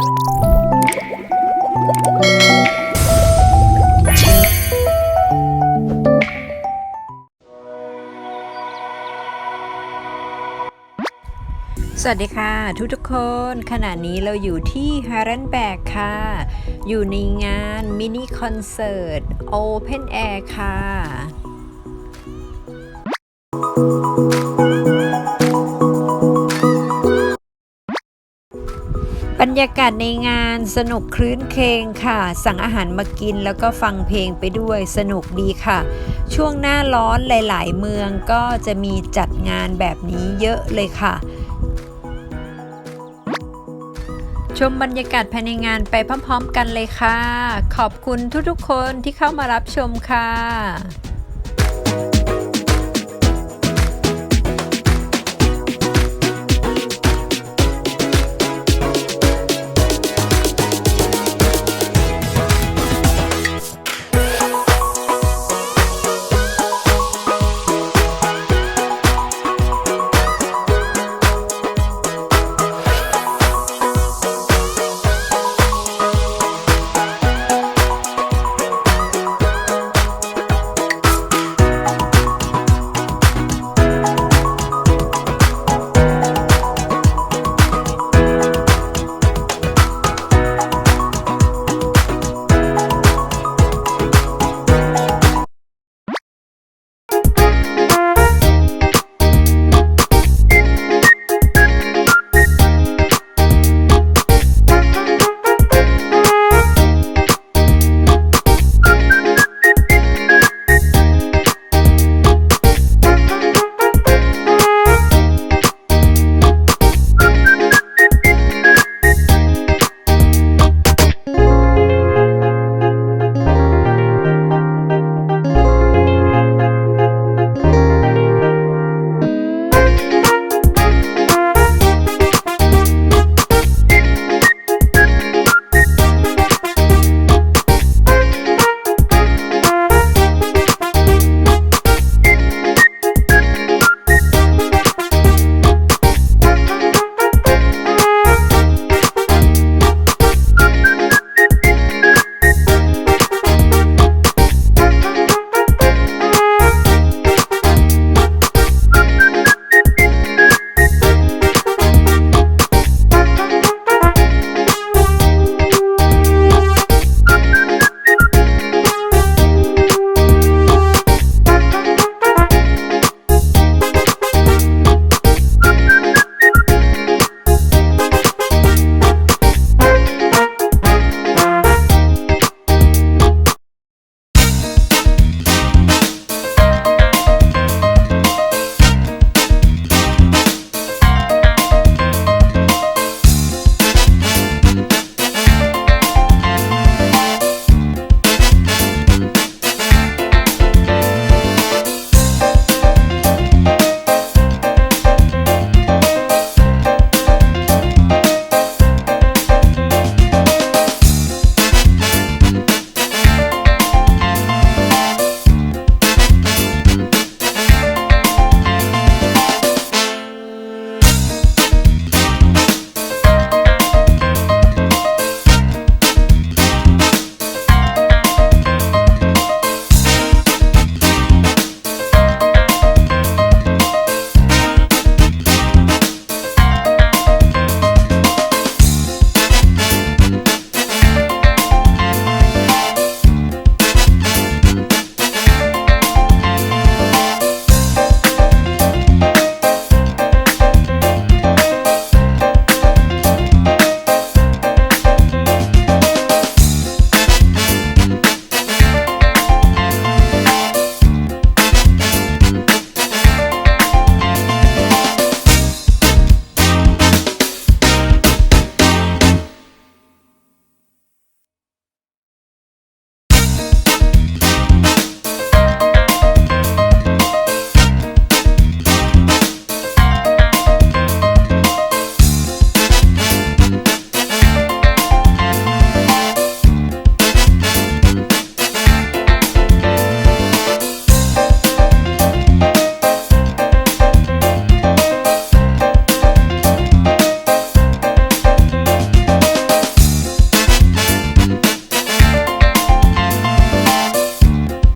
สวัสดีค่ะทุกทุกคนขณะนี้เราอยู่ที่ฮารันแบกค่ะ อยู่ในงานมินิคอนเสิร์ต Open Air ค่ะ บรรยากาศในงานสนุกคลื้นเครงค่ะ สั่งอาหารมากินแล้วก็ฟังเพลงไปด้วยสนุกดีค่ะ ช่วงหน้าร้อนหลาย ๆ เมืองก็จะมีจัดงานแบบนี้เยอะเลยค่ะ ชมบรรยากาศภายในงานไปพร้อม ๆ กันเลยค่ะ ขอบคุณทุกๆคนที่เข้ามารับชมค่ะ